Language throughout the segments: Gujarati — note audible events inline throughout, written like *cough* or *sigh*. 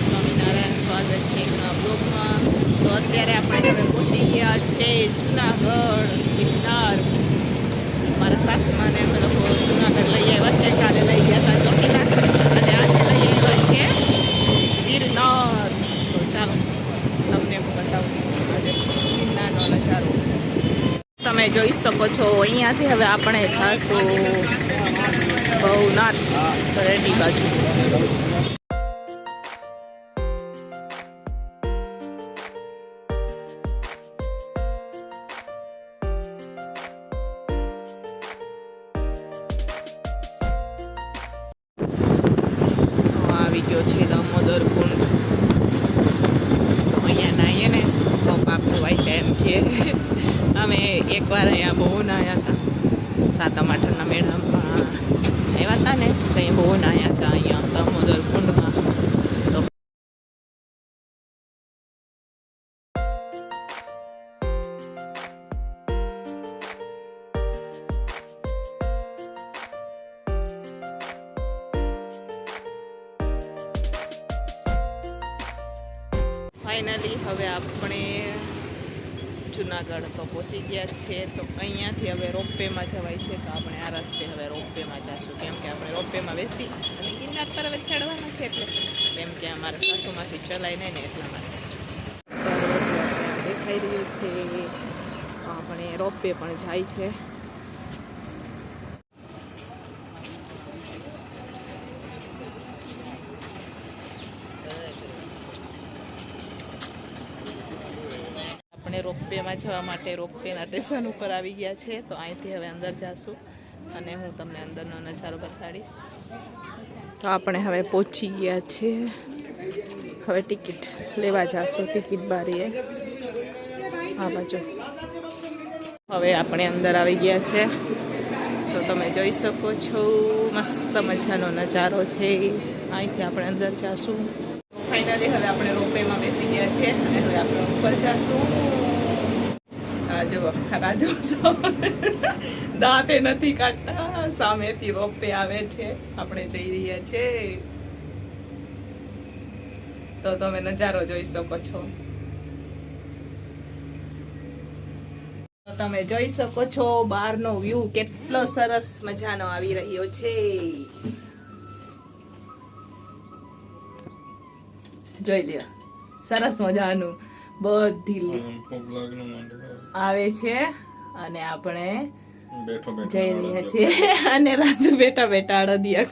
સ્વામિનારાયણ. સ્વાગત છે અત્યારે આપણે હવે ગયા છે જુનાગઢ ગિરનાર મારા સાસુમાને અમે લોકો જુનાગઢ લઈ આવ્યા છે. કાલે લઈ ગયા હતા ચોટીલા અને આજે લઈ આવ્યા છે ગિરનાર તો ચાલો તમને હું તમે જોઈ શકો છો અહીંયાથી હવે આપણે જાશું ભવનાથ રેડી બાજુ. હતા ટમાટરના મેળામાં આવ્યા હતા ને અહીંયા બહુ નાયા હતા અહીંયા દામોદર કુંડમાં. ફાઇનલી હવે આપણે જુનાગઢ તો પહોંચી ગયા છે. તો અહીંયાથી હવે રોપવેમાં જવાય છે. તો આપણે આ રસ્તે હવે રોપવેમાં જઈશું કેમ કે આપણે રોપવેમાં બેસી અને ગિરનાર પર્વત ચડવાના છે એટલે. કેમ કે અમારા સાસુમાંથી ચલાય નહીં ને એટલા માટે. દેખાઈ રહ્યું છે. આપણે રોપવે પણ જાય છે આપણે રોપવેમાં જવા માટે રોપવેના સ્ટેશન ઉપર આવી ગયા છે, તો અહીંથી હવે અંદર જાશું અને હું તમને અંદરનો નજારો બતાડીશ. તો આપણે હવે પહોંચી ગયા છે. હવે ટિકિટ લેવા જાશું, ટિકિટ બારીએ. આ બાજુ. હવે આપણે અંદર આવી ગયા છે. તો તમે જોઈ શકો છો, મસ્ત મજાનો નજારો છે. અહીંથી આપણે અંદર જાશું. ફાઇનલી હવે આપણે રોપવેમાં બેસી ગયા છે અને હવે આપણે ઉપર જાશું. જુઓ ખરા જો દાંતે નથી કાઢતા, સામેથી રોપે આવે છે. આપણે જઈ રહ્યા છે. તો તમે નજારો જોઈ શકો છો. તમે જોઈ શકો છો, બહારનો વ્યૂ કેટલો સરસ મજાનો આવી રહ્યો છે. જોઈ લ્યો. સરસ મજાનું બધી લી- આવે છે અને આપણે જઈ રહ્યા છીએ. *laughs* અને રાજુ બેઠા બેઠા અડદિયા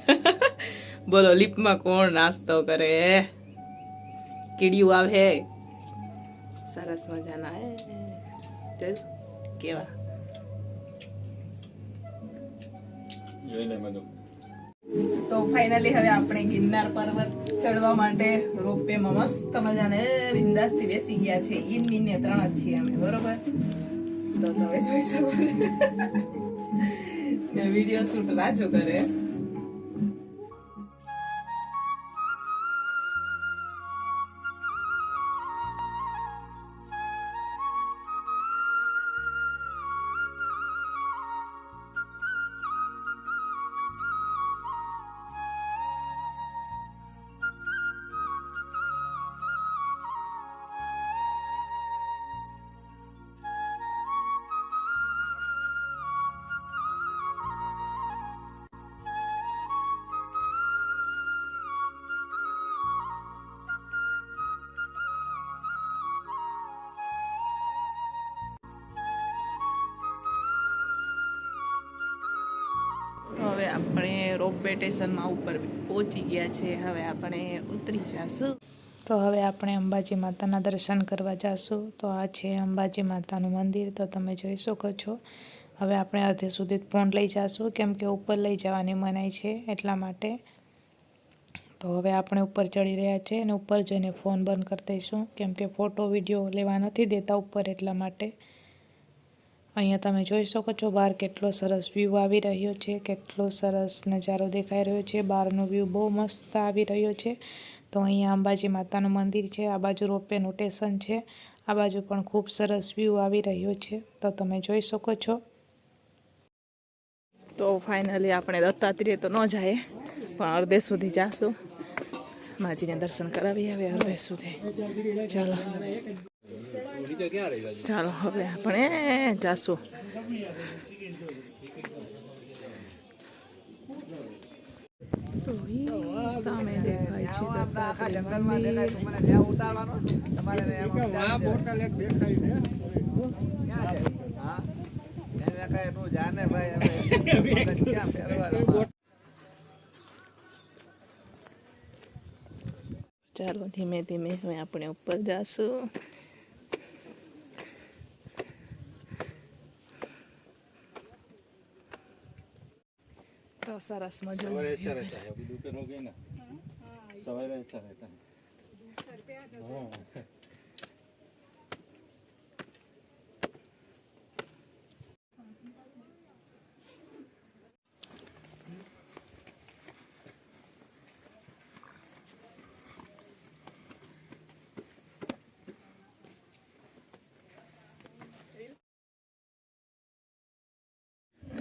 *laughs* બોલો લીપમાં કોણ નાસ્તો કરે? કીડિયું આવે. સરસ મજાના. હે? કેવા? જોઈને બધું. તો ફાઇનલી હવે આપણે ગિરનાર પર્વત ચડવા માટે રોપવેમાં મસ્ત મજાને બિંદાસથી બેસી ગયા છે. ઈન મીન ત્રણ જ છીએ અમે, બરોબર? તો તમે જોઈ શકો વીડિયો શૂટ લાજો કરે. રોપવે સ્ટેશનમાં ઉપર પહોંચી ગયા છે. હવે આપણે ઉતરી જઈશું તો હવે આપણે અંબાજી માતાના દર્શન કરવા જઈશું તો આ છે અંબાજી માતાનું મંદિર. તો તમે જોઈ શકો છો. હવે આપણે અડધે સુધી ફોન લઈ જઈશું કેમ કે ઉપર લઈ જવાની મનાઈ છે એટલા માટે. તો હવે આપણે ઉપર ચડી રહ્યા છે અને ઉપર જઈને ફોન બંધ કરી દઈશું. કેમ કે ફોટો, વીડિયો લેવા નથી દેતા ઉપર એટલા માટે. અહીંયા તમે જોઈ શકો છો બહાર કેટલો સરસ વ્યૂ આવી રહ્યો છે, કેટલો સરસ નજારો દેખાઈ રહ્યો છે, બહારનો વ્યૂ બહુ મસ્ત આવી રહ્યો છે. તો અહીંયા અંબાજી માતાનું મંદિર છે, આ બાજુ રોપવેનું સ્ટેશન છે, આ બાજુ પણ ખૂબ સરસ વ્યૂ આવી રહ્યો છે. તો તમે જોઈ શકો છો. તો ફાઇનલી આપણે દત્તાત્રેય તો ન જાય, પણ અડધે સુધી જાશું. માજીને દર્શન કરાવી આવે અડધે સુધી. ચાલો. ચાલો, હવે આપણે જાશું. તો ઈ સામે દેખાય છે ક્યાં મંદિર. ચાલો, ધીમે ધીમે હવે આપણે ઉપર જાશું. સરસ મજા સવારે અચ્છા રહેતા સવારે અચ્છા રહેતા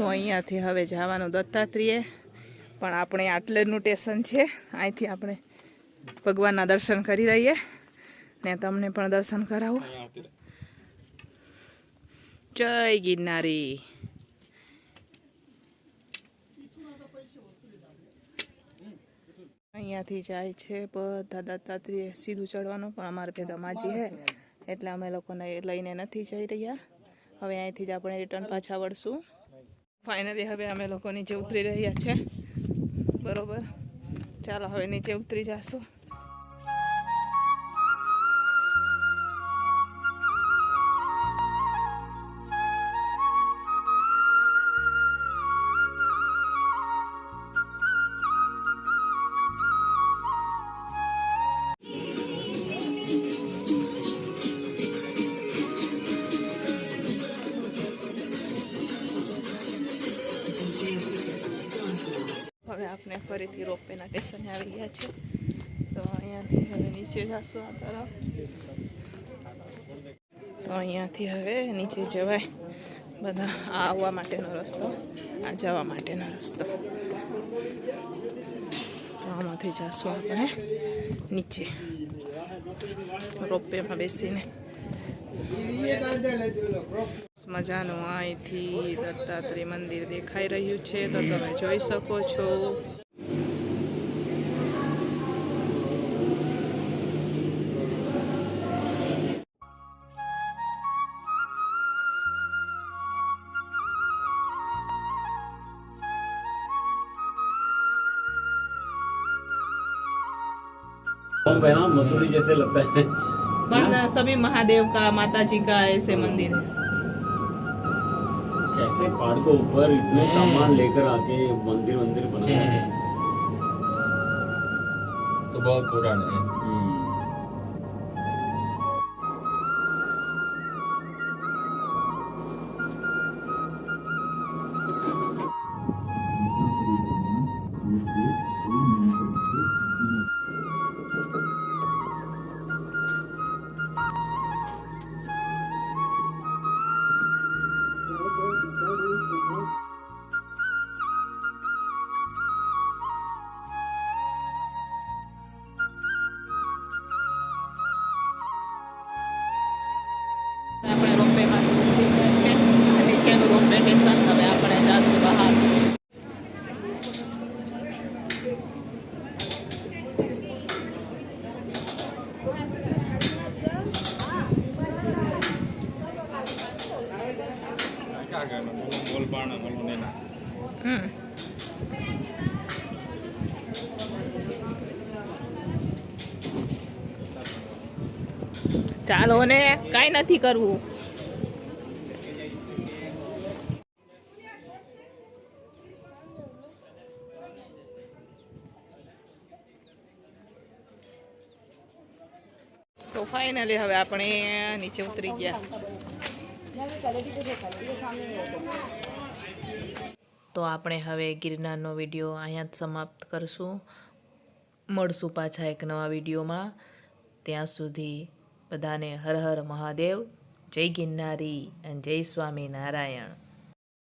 તો અહીંયાથી હવે જવાનું દત્તાત્રેય. પણ આપણે આટલેનું સ્ટેશન છે. અહીંથી આપણે ભગવાનના દર્શન કરી રહીએ ને તમને પણ દર્શન કરાવું. જય ગિરનારી. અહીંયાથી જાય છે બધા દત્તાત્રેય સીધું ચડવાનું પણ અમારે ભેગા માજી હે એટલે અમે લોકોને લઈને નથી જઈ રહ્યા. હવે અહીંથી જ આપણે રિટર્ન પાછા વળશું. ફાઇનલી હવે અમે લોકો નીચે ઉતરી રહ્યા છે. બરોબર. ચાલો હવે નીચે ઉતરી જાશું. આપણે ફરીથી રોપવેના સ્ટેશને આવી ગયા છે. તો અહીંયાથી હવે નીચે જશું આ તરફ. તો અહીંયાથી હવે નીચે જવાય બધા આ આવવા માટેનો રસ્તો, આ જવા માટેનો રસ્તો. આમાંથી જશું આપણે નીચે, રોપવેમાં બેસીને. મજાનું અહીંથી દત્તાત્રેય મંદિર દેખાઈ રહ્યું છે તો તમે જોઈ શકો છો फॉर्म पे ना मसूरी जैसे लगता है पर सभी महादेव का माता जी का ऐसे मंदिर है कैसे पहाड़ को ऊपर इतने सामान लेकर आके मंदिर मंदिर बनाया है तो बहुत पुराने हैं ચાલો ને કાંઈ નથી કરવું. તો ફાઇનલી હવે આપણે નીચે ઉતરી ગયા. તો આપણે હવે ગિરનારનો વીડિયો અહીંયા જ સમાપ્ત કરશું. મળશું પાછા એક નવા વિડીયોમાં. ત્યાં સુધી બધાને હર હર મહાદેવ. જય ગિરનારી અને જય સ્વામિનારાયણ